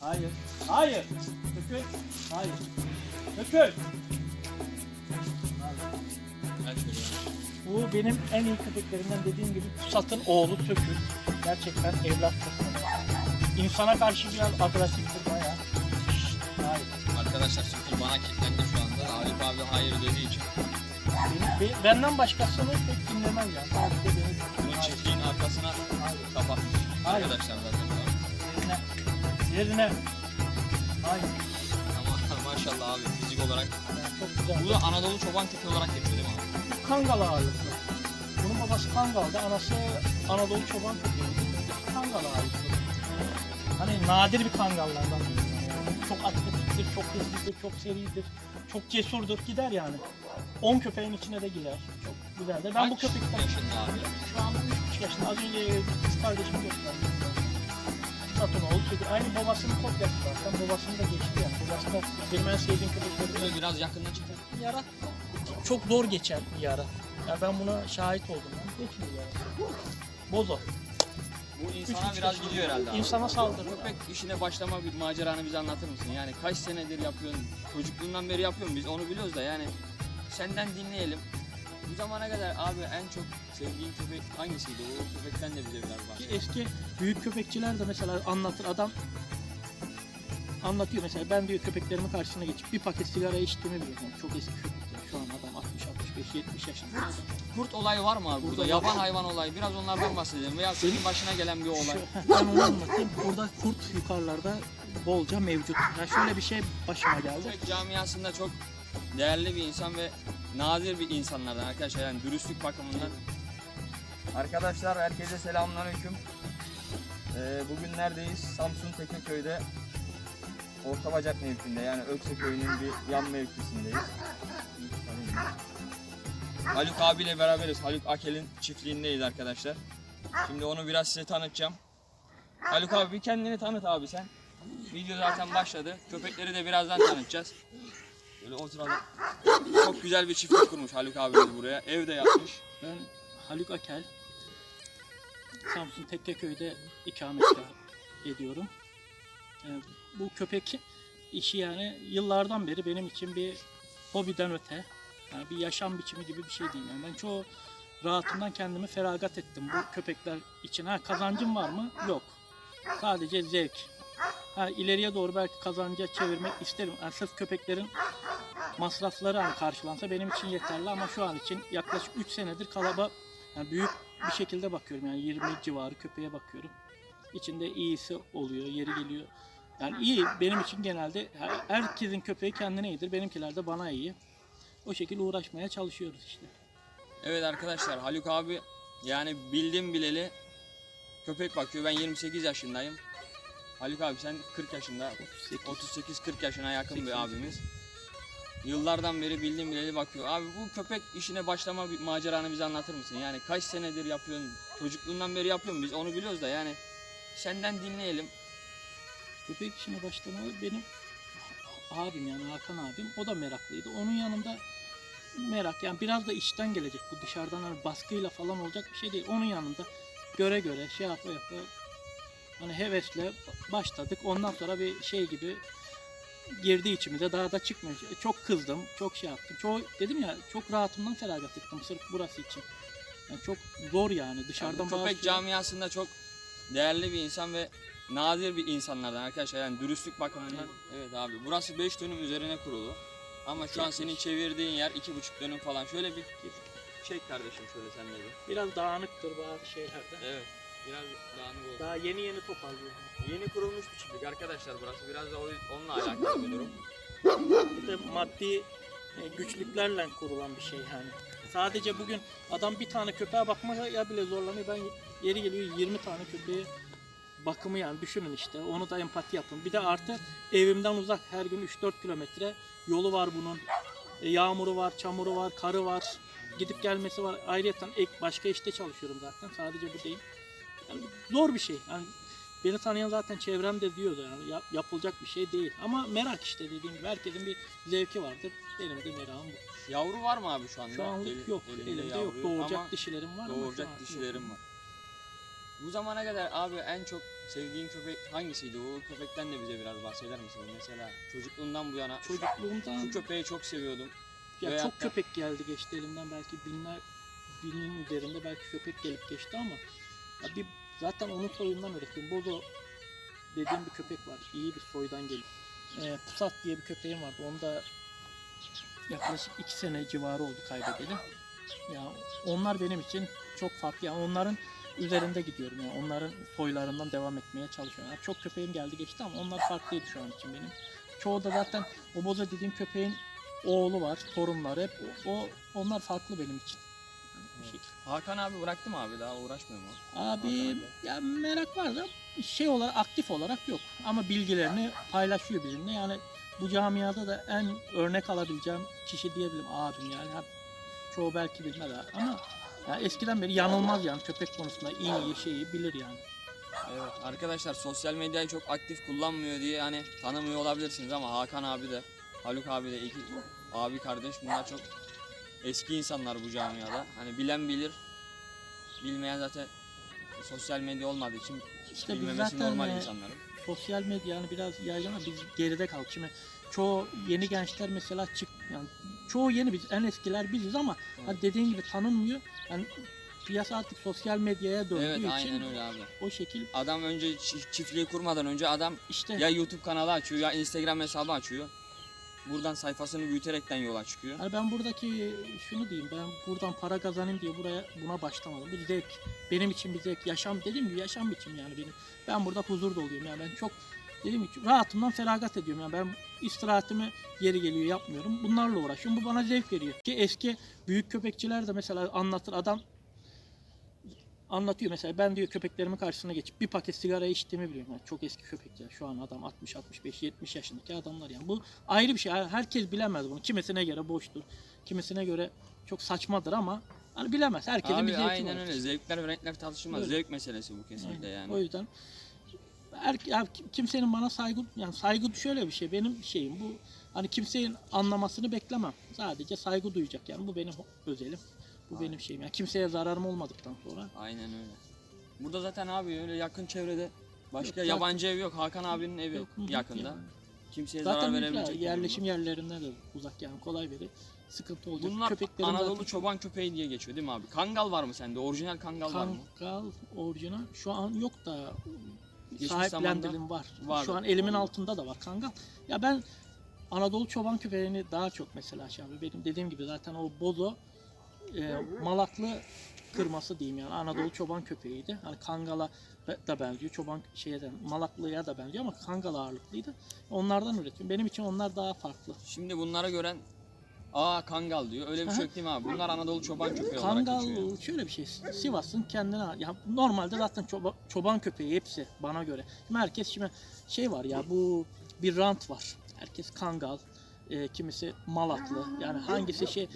Hayır. Hayır. Dökül. Hayır. Dökül. Bu benim en iyi köpeklerimden dediğim gibi Pusat'ın oğlu Tökül. Gerçekten evlat köpeği. İnsana karşı biraz agresiftir bayağı. Hayır. Arkadaşlar Sükül bana kilitlendi şu anda. Arif abi hayır dediği için. Benim, be- benden başkasını pek dinlemez yani. Sadece beni Bunun çiftliğin arkasına kapatmış. Arkadaşlar zaten. Yerine. Hayır. Ama maşallah abi fizik olarak. Çok güzel. Bu da Anadolu çoban köpeği olarak geçiyor değil mi abi? Kangal ağırlıklı. Bunun babası Kangal'da, anası Anadolu çoban köpeği. Kangal ağırlıklı. Hani nadir bir Kangallardan. Yani. Çok atletiktir, çok hızlıdır, çok seridir, çok cesurdur. Gider yani. 10 köpeğin içine de girer. Çok güzeldir. Ben bu Kaç köpekten yaşında abi? şu an 3 yaşında. Az önce kız kardeşim gösterdi. Satın oğlu çünkü aynı babasının kopyası zaten. Babasını da geçti yani. Babası da benim en sevdiğim köpeklerimden Böyle biraz yakından çıkın. yara çok zor geçer bir yara. Ya ben buna şahit oldum. Yani. Geçmiyor yara. Bozo. Bu insana Üç biraz gidiyor herhalde abi. İnsana saldırır. Köpek işine başlama bir maceranı bize anlatır mısın? Yani kaç senedir yapıyorsun? Çocukluğundan beri yapıyorsun biz onu biliyoruz da yani senden dinleyelim. Bu zamana kadar abi en çok sevdiğin köpek hangisiydi? O köpekten de bize biraz bahset. eski büyük köpekçiler de mesela anlatır adam anlatıyor mesela ben diyor köpeklerimin karşısına geçip bir paket sigara içtiğimi biliyorum. Yani çok eski köpekler. Şu an adam 60 65 70 yaşında. Kurt olayı var mı abi burada? olayı- Yaban hayvan olayı. Biraz onlardan bahsedelim. Veya senin başına gelen bir olay. Şu, ben onu anlatayım. Burada kurt yukarılarda bolca mevcut. Ya şöyle bir şey başıma geldi. Köpek camiasında çok değerli bir insan ve nadir bir insanlardan arkadaşlar yani dürüstlük bakımından. Arkadaşlar herkese selamünaleyküm. Ee, bugün neredeyiz? Samsun Tekeköy'de Ortabacak mevkinde yani Ökse köyünün bir yan mevkisindeyiz. Haluk abiyle beraberiz. Haluk Akel'in çiftliğindeyiz arkadaşlar. Şimdi onu biraz size tanıtacağım. Haluk abi bir kendini tanıt abi sen. Video zaten başladı. Köpekleri de birazdan tanıtacağız. Böyle oturalım. Çok güzel bir çiftlik kurmuş Haluk abimiz buraya. Ev de yapmış. Ben Haluk Akel. Samsun Tekkeköy'de ikametgah ediyorum. Yani bu köpek işi yani yıllardan beri benim için bir hobiden öte. Yani bir yaşam biçimi gibi bir şey değil. Yani ben çoğu rahatımdan kendimi feragat ettim bu köpekler için. Ha kazancım var mı? Yok. Sadece zevk. Ha ileriye doğru belki kazanca çevirmek isterim. Yani sırf köpeklerin masrafları hani karşılansa benim için yeterli ama şu an için yaklaşık 3 senedir kalaba yani büyük bir şekilde bakıyorum yani 20 civarı köpeğe bakıyorum. İçinde iyisi oluyor, yeri geliyor. Yani iyi benim için genelde her- herkesin köpeği kendine iyidir. Benimkiler de bana iyi. O şekilde uğraşmaya çalışıyoruz işte. Evet arkadaşlar Haluk abi yani bildim bileli köpek bakıyor. Ben 28 yaşındayım. Haluk abi sen 40 yaşında. 38-40 yaşına yakın bir abimiz. Yıllardan beri bildim bileli bakıyor. Abi bu köpek işine başlama maceranı bize anlatır mısın? Yani kaç senedir yapıyorsun? Çocukluğundan beri yapıyorsun biz onu biliyoruz da yani senden dinleyelim. Köpek işine başlamalı benim abim yani Hakan abim o da meraklıydı. Onun yanında merak yani biraz da içten gelecek bu dışarıdan hani baskıyla falan olacak bir şey değil. Onun yanında göre göre şey yapa hani hevesle başladık. Ondan sonra bir şey gibi girdi içimize daha da çıkmıyor. Çok kızdım, çok şey yaptım. Çok dedim ya çok rahatımdan feragat ettim sırf burası için. Yani çok zor yani dışarıdan Yani köpek camiasında çok değerli bir insan ve nadir bir insanlardan arkadaşlar yani dürüstlük bakımından evet abi burası 5 dönüm üzerine kurulu ama şu an senin çevirdiğin yer 2,5 dönüm falan şöyle bir çek kardeşim şöyle sen de bir biraz dağınıktır bazı şeylerde. evet biraz dağınık oldu Daha yeni yeni toparlıyor. yeni kurulmuş bir çiftlik arkadaşlar burası biraz da o- onunla alakalı bir durum Bir de maddi e, güçlüklerle kurulan bir şey yani. Sadece bugün adam bir tane köpeğe bakmaya bile zorlanıyor. Ben yeri geliyor 20 tane köpeğe bakımı yani düşünün işte. Onu da empati yapın. Bir de artı evimden uzak her gün 3-4 kilometre yolu var bunun. E, yağmuru var, çamuru var, karı var. Gidip gelmesi var. Ayrıca ek başka işte çalışıyorum zaten. Sadece bu değil. Yani zor bir şey. Yani beni tanıyan zaten çevremde diyordu yani yap- yapılacak bir şey değil. Ama merak işte dediğim gibi herkesin bir zevki vardır. Benim de merakım bu. yavru var mı abi şu anda Şu anlık yok. Elimde yavru yok. Doğuracak ama dişlerim var şu doğuracak yok. dişilerim var Bu zamana kadar abi en çok sevdiğin köpek hangisiydi? O köpekten de bize biraz bahseder misin? Mesela çocukluğundan bu yana şu Çocukluğumdan köpeği çok seviyordum. ya Veyahut çok da- köpek geldi geçti elimden belki binler binin üzerinde belki köpek gelip geçti ama ya bir zaten onun soyundan üretiyorum. Bozo dediğim bir köpek var. İyi bir soydan geliyor. Ee, Pusat diye bir köpeğim vardı. Onu da yaklaşık iki sene civarı oldu kaybedeli. Ya onlar benim için çok farklı. Yani onların üzerinde gidiyorum. Yani onların soylarından devam etmeye çalışıyorum. Yani çok köpeğim geldi geçti ama onlar farklıydı şu an için benim. Çoğu da zaten o boza dediğim köpeğin oğlu var, torunları hep o onlar farklı benim için. Evet. şekilde. Hakan abi bıraktı mı abi daha uğraşmıyor mu? Abi ya merak var da şey olarak aktif olarak yok ama bilgilerini paylaşıyor bizimle. Yani bu camiada da en örnek alabileceğim kişi diyebilirim abim yani. Ha, çoğu belki bilmez ama ya eskiden beri yanılmaz yani köpek konusunda iyi şeyi bilir yani. Evet arkadaşlar sosyal medyayı çok aktif kullanmıyor diye hani tanımıyor olabilirsiniz ama Hakan abi de Haluk abi de iki abi kardeş bunlar çok eski insanlar bu camiada. Hani bilen bilir. Bilmeyen zaten sosyal medya olmadığı için İşte biz bilmemesi zaten normal e, insanların. sosyal medya yani biraz yaygın ama biz geride kaldık. Şimdi çoğu yeni gençler mesela çık yani çoğu yeni biz en eskiler biziz ama Evet. hani dediğin gibi tanınmıyor. Yani piyasa artık sosyal medyaya döndüğü Evet için aynen öyle abi. o şekil Adam önce çi- çiftliği kurmadan önce adam işte ya YouTube kanalı açıyor ya Instagram hesabı açıyor. Buradan sayfasını büyüterekten yola çıkıyor. yani ben buradaki şunu diyeyim ben buradan para kazanayım diye buraya buna başlamadım. Bu zevk. Benim için bir zevk. Yaşam dediğim gibi yaşam biçimi yani benim. Ben burada huzur doluyorum yani ben çok dediğim gibi rahatımdan feragat ediyorum yani ben istirahatimi yeri geliyor yapmıyorum. Bunlarla uğraşıyorum. Bu bana zevk veriyor. Ki eski büyük köpekçiler de mesela anlatır adam anlatıyor mesela ben diyor köpeklerimin karşısına geçip bir paket sigara içtiğimi biliyorum. Yani çok eski köpekler. Şu an adam 60 65 70 yaşındaki adamlar yani. Bu ayrı bir şey. Herkes bilemez bunu. Kimisine göre boştur. Kimisine göre çok saçmadır ama hani bilemez. Herkesin bir Abi zevki aynen var. öyle. Zevkler ve renkler tartışılmaz. Öyle. Zevk meselesi bu kesinlikle Aynen. yani. O yüzden her, ya kim- kimsenin bana saygı yani saygı şöyle bir şey benim şeyim bu hani kimsenin anlamasını beklemem. Sadece saygı duyacak yani bu benim özelim. Bu Aynen. benim şeyim. Yani kimseye zararım olmadıktan sonra Aynen öyle. Burada zaten abi öyle yakın çevrede başka Yok, zaten- yabancı ev yok. Hakan abinin evi Yok, yakında. yani. Kimseye zarar Zaten verebilecek. ya, bir yerleşim durumda. yerlerinde de uzak yani kolay biri sıkıntı olacak. Bunlar Köpeklerin Anadolu zaten- çoban köpeği diye geçiyor değil mi abi? Kangal var mı sende? Orijinal kangal var mı? Kangal orijinal şu an yok da Geçmiş sahiplendirdim var. vardı. Şu an elimin Anladım. altında da var kangal. Ya ben Anadolu çoban köpeğini daha çok mesela şey abi benim dediğim gibi zaten o bozo e, malaklı kırması diyeyim yani Anadolu çoban köpeğiydi. Hani kangala da benziyor. Çoban şeyden malaklıya da benziyor ama kangal ağırlıklıydı. Onlardan üretiyorum. Benim için onlar daha farklı. Şimdi bunları gören Aa kangal diyor. Öyle bir şey yok değil mi abi? Bunlar Anadolu çoban köpeği olarak Kangal geçiyor. şöyle bir şey. Sivas'ın kendine ya normalde zaten çoba- çoban köpeği hepsi bana göre. Şimdi herkes şimdi şey var ya bu bir rant var. Herkes kangal, e, kimisi malaklı. Yani hangisi şey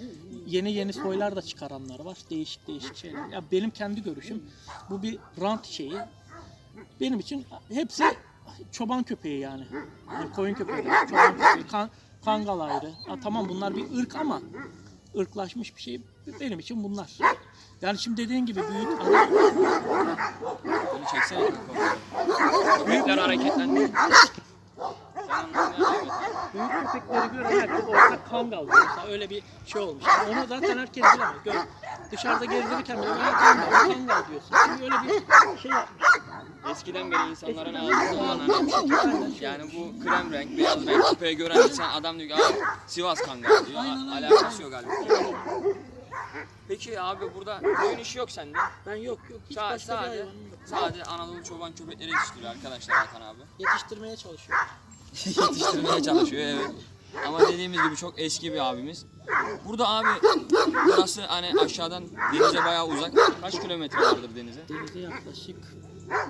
yeni yeni soylar da çıkaranlar var. Değişik değişik şeyler. Ya benim kendi görüşüm bu bir rant şeyi. Benim için hepsi çoban köpeği yani. yani koyun köpeği, çoban köpeği, kan, kangal ayrı. Ha, tamam bunlar bir ırk ama ırklaşmış bir şey. Benim için bunlar. Yani şimdi dediğin gibi büyük Bunu çeksene. Büyükler hareketlendi. Sen onları devam et. Büyük köpekleri gören herkes ortak kangal diyor. Mesela öyle bir şey olmuş. Yani onu zaten herkes bilemez. Gör, dışarıda gezdirirken bile "Aa, kangal, kangal diyorsun. Şimdi öyle bir şey yapmış. Eskiden beri insanların hani Aynen şey yani bu krem renk, beyaz renk köpeği gören insan adam diyor ki "Aa, Sivas kangal diyor. A-. Alakası yok galiba. Peki abi burada koyun işi yok sende. Ben yok yok hiç Sa- başka bir sadece, hayvanım yok. sadece Anadolu çoban köpekleri yetiştiriyor arkadaşlar Hakan abi. Yetiştirmeye çalışıyorum. Yetiştirmeye çalışıyor evet. Ama dediğimiz gibi çok eski bir abimiz. Burada abi burası hani aşağıdan denize bayağı uzak. Kaç kilometre vardır denize? Denize yaklaşık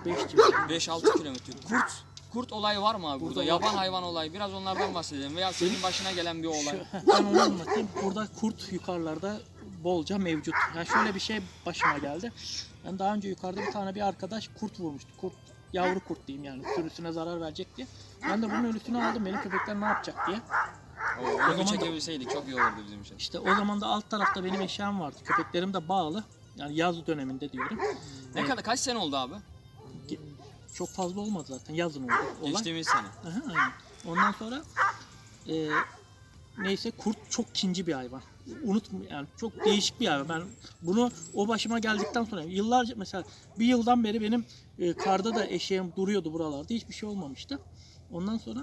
5 civarı. 5-6 kilometre. Kurt Kurt olayı var mı abi burada? Burada var. Yaban hayvan olayı. Biraz onlardan bahsedelim. Veya senin başına gelen bir olay. Şu, ben onu anlatayım. Burada kurt yukarılarda bolca mevcut. Yani şöyle bir şey başıma geldi. Ben daha önce yukarıda bir tane bir arkadaş kurt vurmuştu. Kurt yavru kurt diyeyim yani sürüsüne zarar verecek diye. Ben de bunun ölüsünü aldım. Benim köpekler ne yapacak diye. O onu zaman da- çekebilseydik çok iyi olurdu bizim için. İşte o zaman da alt tarafta benim eşyam vardı. Köpeklerim de bağlı. Yani yaz döneminde diyorum. Ne kadar kaç sene oldu abi? Çok fazla olmadı zaten yazın oldu. Olay. Geçtiğimiz sene. Aha, aynen. Ondan sonra e, neyse kurt çok kinci bir hayvan. Unutma yani çok değişik bir hayvan. Ben bunu o başıma geldikten sonra yıllarca mesela bir yıldan beri benim e, karda da eşeğim duruyordu buralarda. Hiçbir şey olmamıştı. Ondan sonra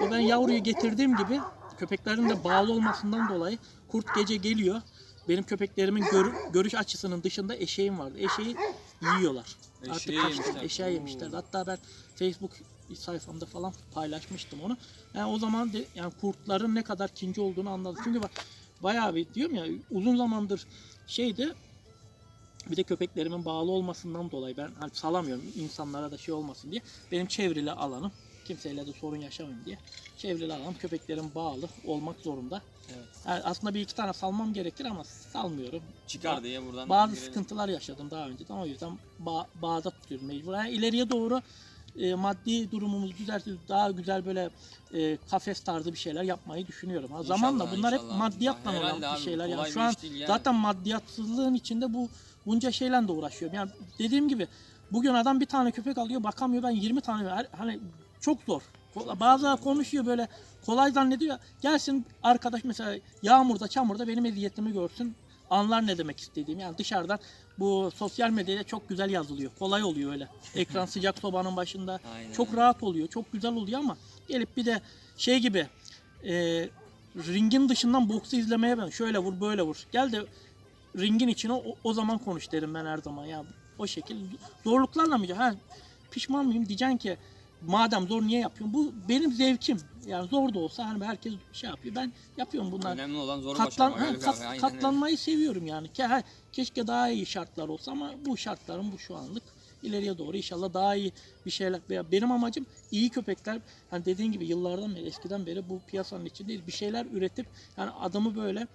o ben yavruyu getirdiğim gibi köpeklerin de bağlı olmasından dolayı kurt gece geliyor. Benim köpeklerimin gör- görüş açısının dışında eşeğim vardı. Eşeği yiyorlar. Artık Eşeği kaçtım. yemişler. Eşeği yemişler. Hatta ben Facebook sayfamda falan paylaşmıştım onu. Yani o zaman de, yani kurtların ne kadar kinci olduğunu anladım. Çünkü bak bayağı bir diyorum ya uzun zamandır şeydi bir de köpeklerimin bağlı olmasından dolayı ben hani salamıyorum insanlara da şey olmasın diye. Benim çevrili alanım kimseyle de sorun yaşamayayım diye. Çevrili alanım köpeklerim bağlı olmak zorunda. Evet. Yani aslında bir iki tane salmam gerekir ama salmıyorum. Çıkar diye buradan Bazı girelim. sıkıntılar yaşadım daha önceden. O yüzden ba- bağda tutuyorum mecbur. Yani ileriye doğru e, maddi durumumuz düzeltir daha güzel böyle e, kafes tarzı bir şeyler yapmayı düşünüyorum. Ha, İnşallah, zamanla bunlar hep inşallah. maddiyatla Herhalde olan abi, bir şeyler. kolay Yani bir şu an iş değil yani. zaten maddiyatsızlığın içinde bu bunca şeyle de uğraşıyorum. Yani dediğim gibi bugün adam bir tane köpek alıyor bakamıyor ben 20 tane her- hani çok zor. Bazıları konuşuyor böyle kolay zannediyor. Gelsin arkadaş mesela yağmurda çamurda benim eziyetimi görsün. Anlar ne demek istediğim. Yani dışarıdan bu sosyal medyada çok güzel yazılıyor. Kolay oluyor öyle. Ekran sıcak sobanın başında. Aynen Çok rahat oluyor. Çok güzel oluyor ama gelip bir de şey gibi e, ringin dışından boksu izlemeye ben şöyle vur böyle vur. Gel de ringin içine o, o zaman konuş derim ben her zaman. Ya o şekil zorluklarla mı? Ha, pişman mıyım? Diyeceksin ki madem zor niye yapıyorsun? Bu benim zevkim. Yani zor da olsa hani herkes şey yapıyor. Ben yapıyorum bunlar. Önemli olan zoru Katlan, ha, bir kat- abi, aynen katlanmayı seviyorum yani. Ke- ha, keşke daha iyi şartlar olsa ama bu şartların bu şu anlık ileriye doğru inşallah daha iyi bir şeyler. veya Benim amacım iyi köpekler. Hani dediğin gibi yıllardan beri eskiden beri bu piyasanın içindeyiz. Bir şeyler üretip yani adamı böyle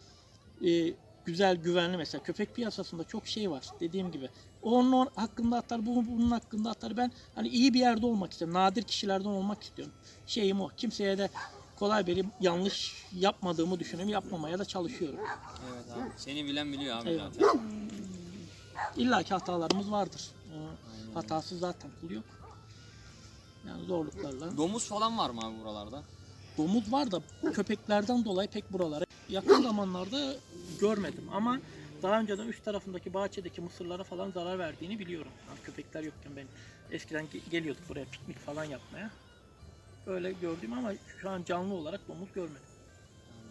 e, güzel güvenli mesela köpek piyasasında çok şey var dediğim gibi. Onun hakkında atar, bu bunun hakkında atar. Ben hani iyi bir yerde olmak istiyorum. Nadir kişilerden olmak istiyorum. Şeyim o. Kimseye de kolay bir yanlış yapmadığımı düşünüyorum. Yapmamaya da çalışıyorum. Evet abi. Seni bilen biliyor abi Eyvallah. zaten. İlla ki hatalarımız vardır. Ee. Hatasız zaten kul yok. Yani zorluklarla. Domuz falan var mı abi buralarda? Domuz var da köpeklerden dolayı pek buralara yakın zamanlarda görmedim ama daha önceden üst tarafındaki bahçedeki mısırlara falan zarar verdiğini biliyorum. Yani köpekler yokken ben eskiden ge- geliyorduk buraya piknik falan yapmaya. Öyle gördüm ama şu an canlı olarak domuz görmedim.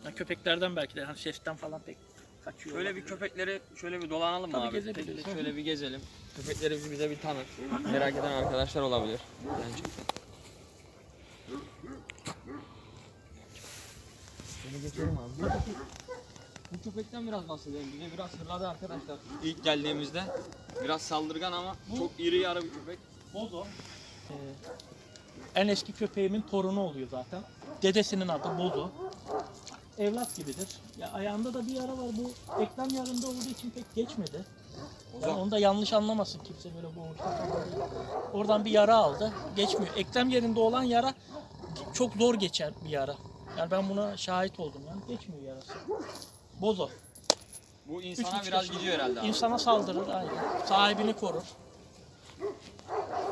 Yani köpeklerden belki de hani sesten falan pek kaçıyor. Şöyle bir köpekleri şöyle bir dolanalım mı Tabii abi? gezebiliriz. Şöyle bir gezelim. Köpekleri bize bir tanıt. Merak eden arkadaşlar olabilir. Gerçekten. Şöyle geçelim abi. Bu, köpek, bu köpekten biraz bahsedelim. Bize biraz hırladı arkadaşlar. İlk geldiğimizde. Biraz saldırgan ama çok iri yarı bir köpek. Bozo. Ee, en eski köpeğimin torunu oluyor zaten. Dedesinin adı Bozo. Evlat gibidir. Ya ayağında da bir yara var. Bu eklem yarında olduğu için pek geçmedi. Yani onu da yanlış anlamasın kimse böyle bu Oradan bir yara aldı. Geçmiyor. Eklem yerinde olan yara çok zor geçer bir yara. Yani ben buna şahit oldum yani. Geçmiyor yarası. Bozo. Bu Üç insana buçuk biraz yaşında. gidiyor herhalde abi. İnsana saldırır aynen. Sahibini korur.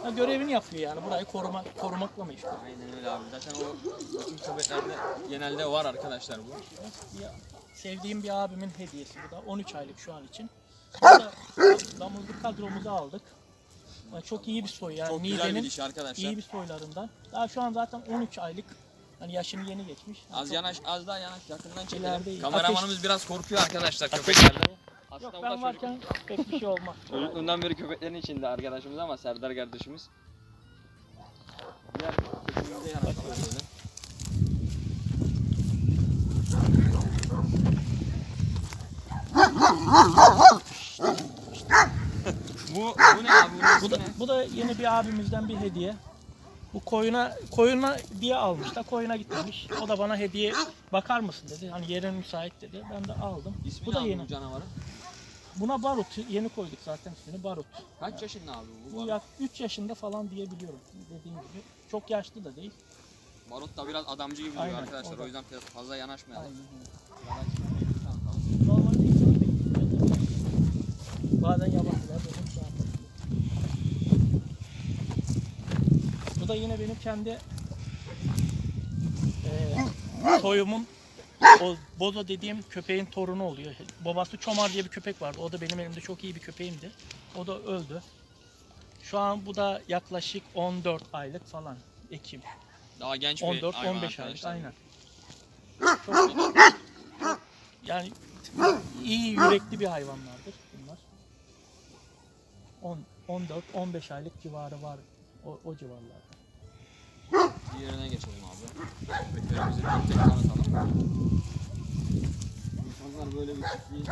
Ya görevini yapıyor yani burayı koruma, korumakla meşgul. Aynen öyle abi. Zaten o bütün köpeklerde genelde var arkadaşlar bu. Ya, sevdiğim bir abimin hediyesi bu da 13 aylık şu an için. Burada damızlık kadromuzu aldık. Yani çok iyi bir soy yani Çok güzel bir Niğde'nin diş arkadaşlar. iyi bir soylarından. Daha şu an zaten 13 aylık. Hani yaşını yeni geçmiş. Yani Az çok- yanaş, az daha yanaş, yakından İleride çekelim. iyi. Kameramanımız biraz korkuyor arkadaşlar köpeklerden. Aslında Yok da ben çocuk- varken pek bir şey olmaz. Çocukluğundan beri köpeklerin içinde arkadaşımız ama Serdar kardeşimiz. Diğer köpeğimize yanaşalım böyle. bu, bu ne abi? Bunun Bu da, bu da yeni bir abimizden bir hediye. Bu koyuna koyuna diye almış da koyuna gitmemiş. O da bana hediye bakar mısın dedi. Hani yerin müsait dedi. Ben de aldım. İsmi bu da yeni. canavarın? Buna Barut yeni koyduk zaten ismini Barut. Kaç yaşında abi bu? Bu Barut? yak 3 yaşında falan diyebiliyorum dediğim gibi. Çok yaşlı da değil. Barut da biraz adamcı gibi duruyor Aynen, arkadaşlar. o. O yüzden fazla yanaşmayalım. Aynen. Normalde. Bazen yabancılar benim şey yapıyor. Bu da yine benim kendi eee soyumun o Bozo dediğim köpeğin torunu oluyor. Babası Çomar diye bir köpek vardı. O da benim elimde çok iyi bir köpeğimdi. O da öldü. Şu an bu da yaklaşık 14 aylık falan. Ekim. Daha genç bir 14 hayvan 15 aylık arkadaşlar. aynen. Çok yani iyi yürekli bir hayvanlardır bunlar. 10 14 15 aylık civarı var o, o civarlarda. Diğerine geçelim abi. Köpeklerimizi tek tek tanıtalım. İnsanlar böyle bir çiftliği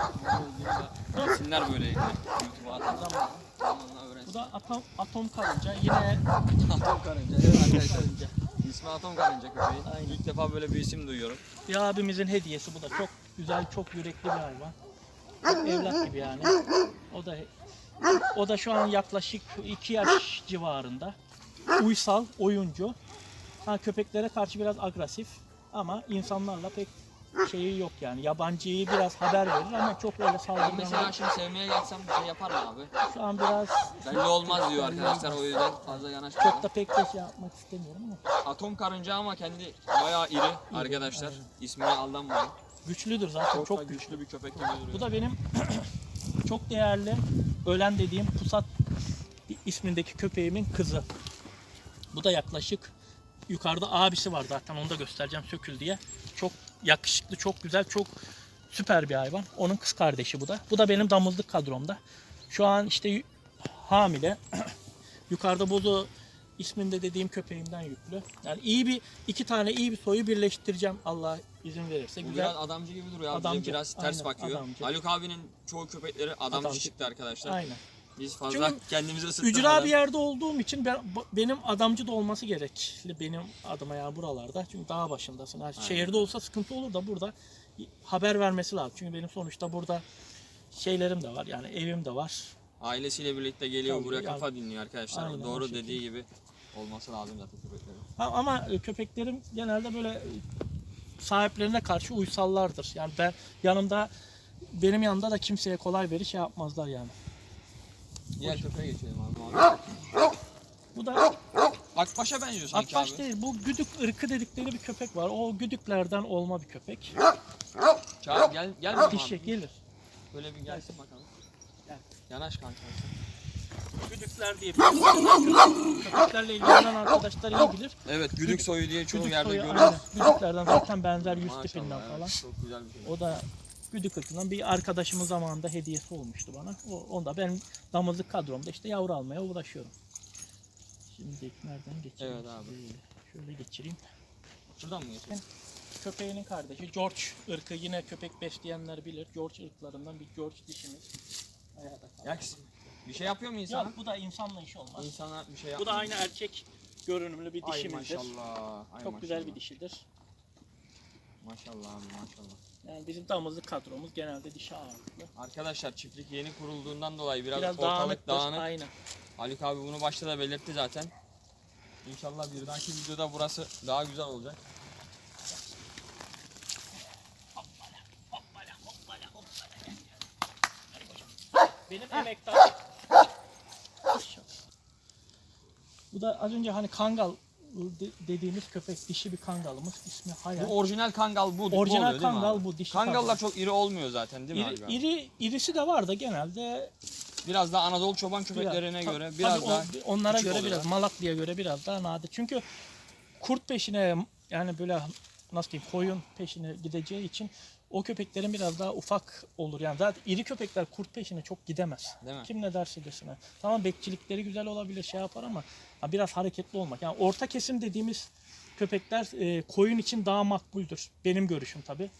bilsinler böyle YouTube'a atalım. Zamanla Bu öğrensin. da atom atom karınca yine Atom karınca. Evet arkadaşlar. İsmi Atom Karınca köpeği. Aynen. İlk defa böyle bir isim duyuyorum. Bir abimizin hediyesi bu da çok güzel çok yürekli bir hayvan. Evlat gibi yani. O da o da şu an yaklaşık 2 yaş civarında. Uysal, oyuncu. Ha, köpeklere karşı biraz agresif ama insanlarla pek şeyi yok yani. Yabancıyı biraz haber verir ama çok öyle saldırgan. mesela şimdi sevmeye gelsem bir şey yapar mı abi? Şu an biraz Belli olmaz diyor arkadaşlar o yüzden fazla yanaşmayalım. çok da pek de şey yapmak istemiyorum ama Atom karınca ama kendi bayağı iri arkadaşlar. aynen. İsmine aldanmayın. güçlüdür zaten Çok, çok, da güçlü. güçlü bir köpek gibi duruyor. Bu da benim çok değerli ölen dediğim Pusat ismindeki köpeğimin kızı. Bu da yaklaşık yukarıda abisi var zaten onu da göstereceğim sökül diye. Çok yakışıklı, çok güzel, çok süper bir hayvan. Onun kız kardeşi bu da. Bu da benim damızlık kadromda. Şu an işte hamile. Yukarıda Bozo isminde dediğim köpeğimden yüklü. Yani iyi bir iki tane iyi bir soyu birleştireceğim Allah izin verirse. Bu Güzel. biraz adamcı gibi duruyor abi. Bize Adamcı, biraz ters aynen, bakıyor. adamcı. Haluk abinin çoğu köpekleri adamcı, Adamcı. çıktı arkadaşlar. Aynen. Biz fazla Çünkü kendimizi ısıtmadan. Ücra bir yerde olduğum için ben, benim adamcı da olması gerekli benim adıma ya buralarda. Çünkü dağ başındasın. Ha, şehirde olsa sıkıntı olur da burada haber vermesi lazım. Çünkü benim sonuçta burada şeylerim de var. Yani evim de var. Ailesiyle birlikte geliyor Tabii, buraya yani. kafa dinliyor arkadaşlar. Aynen, o Doğru şekilde. dediği gibi olması lazım zaten köpeklerin. Ha, ama e, köpeklerim genelde böyle e, sahiplerine karşı uysallardır. Yani ben yanımda benim yanımda da kimseye kolay veri şey yapmazlar yani. Diğer köpeğe geçelim abi. abi. Bu da Akbaş'a benziyor sanki akbaş abi. değil. Bu güdük ırkı dedikleri bir köpek var. O güdüklerden olma bir köpek. Çağır gel gel bakalım Dişi abi. gelir. Böyle bir gelsin bakalım. Yanaş kanka. Güdükler diye bir köpeklerle ilgilenen arkadaşlar iyi bilir. Evet güdük soyu diye çoğu Güdük yerde soyu görüyoruz. aynen. Güdüklerden zaten benzer yüz Maşallah, tipinden evet, falan. Çok güzel bir şey. O da güdük ırkından bir arkadaşımın zamanında hediyesi olmuştu bana. O, onda ben damızlık kadromda işte yavru almaya uğraşıyorum. Şimdi nereden geçeyim? Evet abi. Şöyle, şöyle geçireyim. Şuradan mı geçelim? Köpeğinin kardeşi George ırkı yine köpek besleyenler bilir. George ırklarından bir George dişimiz. Ya bir şey yapıyor mu insana? Yok bu da insanla işi olmaz. İnsana bir şey Bu yapmıyor. da aynı erkek görünümlü bir Ay dişimizdir. maşallah. Ay Çok güzel bir dişidir. Maşallah abi maşallah. Yani bizim damızlık kadromuz genelde dişi ağırlıklı. Arkadaşlar çiftlik yeni kurulduğundan dolayı biraz, Biraz ortalık dağınıktır. dağınık. Aynen. Haluk abi bunu başta da belirtti zaten. İnşallah bir dahaki videoda burası daha güzel olacak. Benim emektar. Bu da az önce hani kangal de- dediğimiz köpek dişi bir kangalımız ismi Hayal. Bu orijinal kangal bu. bu Orijinal oluyor değil mi kangal bu, dişi Kangallar kangal. çok iri olmuyor zaten değil mi İri, abi? iri, irisi de var da genelde Biraz daha Anadolu çoban köpeklerine Biraz- göre biraz o- daha onlara küçük göre oluyorlar. biraz Malatya'ya göre biraz daha nadir. Çünkü kurt peşine yani böyle nasıl diyeyim koyun peşine gideceği için o köpeklerin biraz daha ufak olur. Yani zaten iri köpekler kurt peşine çok gidemez. Değil mi? Kim ne derse desin. Tamam bekçilikleri güzel olabilir şey yapar ama ha, biraz hareketli olmak. Yani orta kesim dediğimiz köpekler e, koyun için daha makbuldür. Benim görüşüm tabi.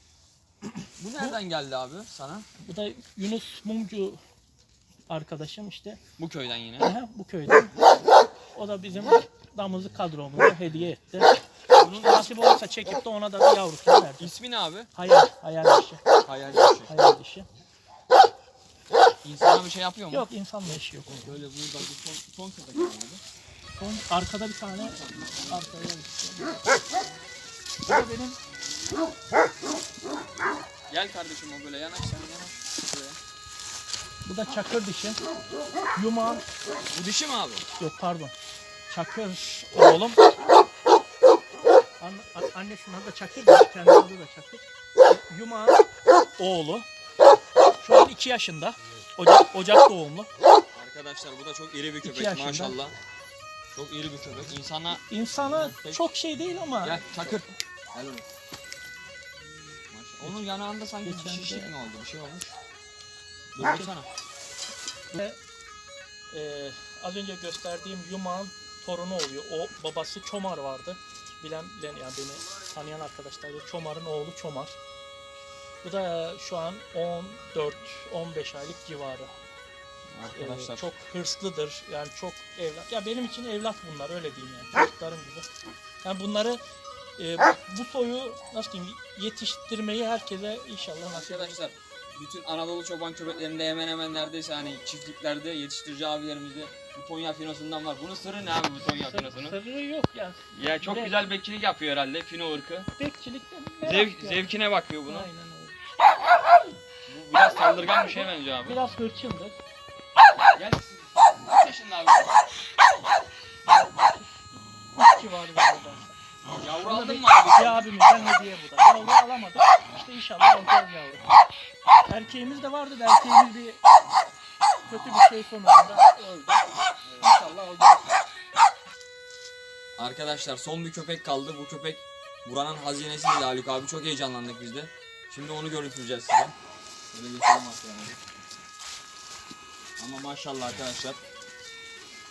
Bu nereden geldi abi sana? Bu da Yunus Mumcu arkadaşım işte. Bu köyden yine. Aha, bu köyde. O da bizim damızlık kadromuza hediye etti. Bunun nasip olursa çekip de ona da bir yavrusunu verdi. İsmi ne abi? Hayal, hayal dişi. Hayal dişi. Hayal dişi. İnsana bir şey yapıyor mu? Yok insanla işi yok. onun. Böyle burada bir son, son köpek abi. Son arkada bir tane arkaya bir şey. Bu da benim Gel kardeşim o böyle yanaş sen yanaş. Bu da çakır dişi. Yuma. Bu dişi mi abi? Yok pardon. Çakır oğlum. An, an, annesinin adı da Çakır. Kendi adı da Çakır. Yuma oğlu. Şu an 2 yaşında. Ocak, Ocak doğumlu. Arkadaşlar bu da çok iri bir İki köpek yaşında. maşallah. Çok iri bir köpek. İnsana İnsana çok şey değil ama gel çakır. Gel oğlum. Maşallah. Onun yanağında sanki bir Geçen şişlik de- mi oldu? Bir şey olmuş. Dur baksana. Ve e, az önce gösterdiğim Yuma'nın torunu oluyor. O babası Çomar vardı. Bilen bilen yani beni tanıyan arkadaşlar bilir. Çomar'ın oğlu Çomar. Bu da şu an 14-15 aylık civarı. E, Arkadaşlar. çok hırslıdır. Yani çok evlat. Ya benim için evlat bunlar öyle diyeyim yani. Çocuklarım gibi. Yani bunları e, bu soyu nasıl diyeyim yetiştirmeyi herkese inşallah. Arkadaşlar bütün Anadolu çoban köpeklerinde hemen hemen neredeyse hani çiftliklerde yetiştirici abilerimizde bu Tonya finosundan var. Bunun sırrı ne abi bu Tonya finosunun? Sırrı yok yani. Ya çok Direkt- güzel bekçilik yapıyor herhalde fino ırkı. Bekçilikte merak Zevk, yani. zevkine bakıyor bunun. Aynen öyle. Bu biraz saldırgan bir şey bence abi. Biraz hırçındır. Gel. Kaç yaşında abi? Üç civarı bir yerden. Yavru Bunu aldın mı abi? Bir abimizden hediye bu da. Yavru alamadık. İşte inşallah alacağız yavru. Erkeğimiz de vardı da erkeğimiz bir kötü bir şey sonucunda öldü. İnşallah alacağız. Arkadaşlar son bir köpek kaldı. Bu köpek buranın hazinesiydi Haluk abi. Çok heyecanlandık biz de. Şimdi onu görüntüleyeceğiz size. Böyle geçelim aslında. Ama maşallah arkadaşlar.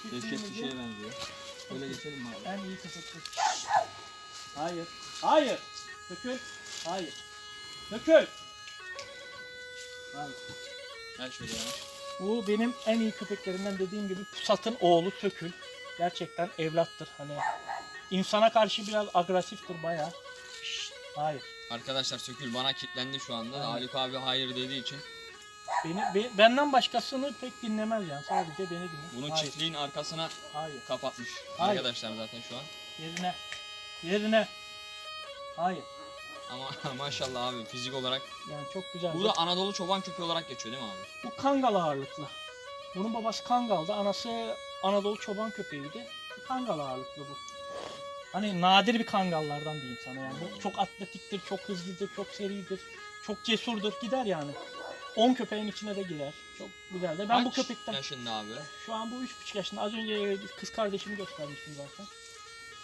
Dehşet bir şeye benziyor. Böyle geçelim mi abi? En iyi köpektir. Hayır. Hayır. Dökül. Hayır. Dökül. Hayır. Gel şöyle yavaş. Bu benim en iyi köpeklerimden dediğim gibi Pusat'ın oğlu Tökül. Gerçekten evlattır. Hani insana karşı biraz agresiftir bayağı. Şşt, hayır. Arkadaşlar Sökül bana kilitlendi şu anda. Aynen. Haluk abi hayır dediği için. Beni, be- benden başkasını pek dinlemez yani. Sadece beni dinler. Bunu hayır. çiftliğin arkasına Hayır. kapatmış. Hayır. Arkadaşlar zaten şu an. Yerine. Yerine. Hayır. Ama maşallah abi fizik olarak. Yani çok güzel. Bu da Anadolu çoban köpeği olarak geçiyor değil mi abi? Bu Kangal ağırlıklı. Bunun babası Kangal'dı. Anası Anadolu çoban köpeğiydi. Kangal ağırlıklı bu. Hani nadir bir Kangallardan diyeyim sana yani. Bu çok atletiktir, çok hızlıdır, çok seridir, çok cesurdur. Gider yani. 10 köpeğin içine de girer. Çok güzeldir. Ben bu Kaç köpekten yaşında abi? şu an bu 3,5 yaşında. Az önce kız kardeşimi göstermiştim zaten.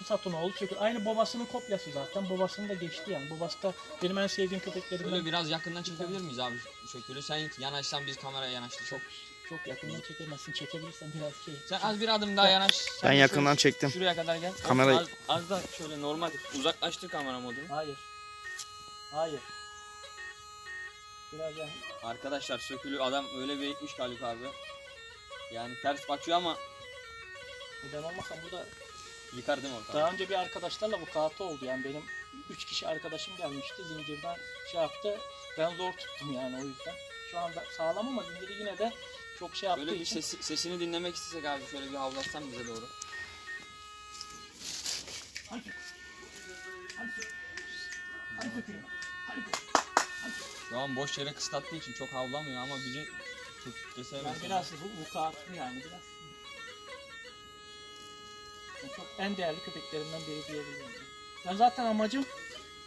Bu Satun oğlu çünkü aynı babasının kopyası zaten. Babasını da geçti yani. Babası da benim en sevdiğim köpeklerimden. Böyle biraz yakından çekebilir miyiz abi Sökül'ü? Sen yanaşsan biz kameraya yanaştık. Çok. Çok yakından çekemezsin. Çekebilirsen biraz şey. Sen az bir adım daha yanaş. Sen Ben yakından şöyle çektim. Şuraya kadar gel. Kamerayı- Az, az da şöyle normal uzaklaştır kamera modunu. Hayır. Hayır. Biraz yani. Arkadaşlar Sökül'ü adam öyle bir eğitmiş ki Haluk abi. Yani ters bakıyor ama Ben olmasam burada yıkar değil mi ortalığı? daha önce bir arkadaşlarla vukuatı oldu yani benim 3 kişi arkadaşım gelmişti zincirden şey yaptı ben zor tuttum yani o yüzden. Şu anda sağlam ama zinciri yine de çok şey yaptığı Böyle bir için. sesi- sesini dinlemek istesek abi şöyle bir havlatsan bize doğru. Şu an boş yere kıslattığı için çok havlamıyor ama bizi çok kitlese Ben biraz vu- vukuatlı yani biraz. Yani çok en değerli köpeklerimden biri diyebilirim. Ben zaten amacım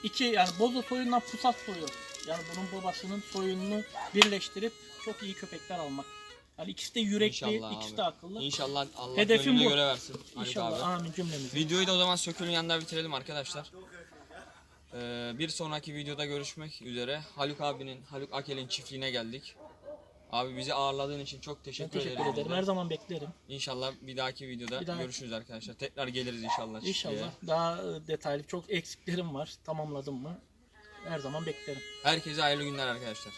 iki yani Bozo soyundan Pusat soyu. Yani bunun babasının soyunu birleştirip çok iyi köpekler almak. Yani ikisi de yürekli, İnşallah ikisi abi. de akıllı. İnşallah Allah Hedefim gönlüne bu. göre versin Haluk İnşallah abi. amin cümlemize. Videoyu da o zaman Sökül'ün yanında bitirelim arkadaşlar. Ee, bir sonraki videoda görüşmek üzere. Haluk abinin, Haluk Akel'in çiftliğine geldik. Abi bizi ağırladığın için çok Ben teşekkür, teşekkür ederim. ederim. Her zaman beklerim. İnşallah bir dahaki videoda Bir daha- görüşürüz arkadaşlar. Tekrar geliriz inşallah. İnşallah daha e, detaylı çok eksiklerim var. Tamamladım mı? Her zaman beklerim. Herkese hayırlı günler arkadaşlar.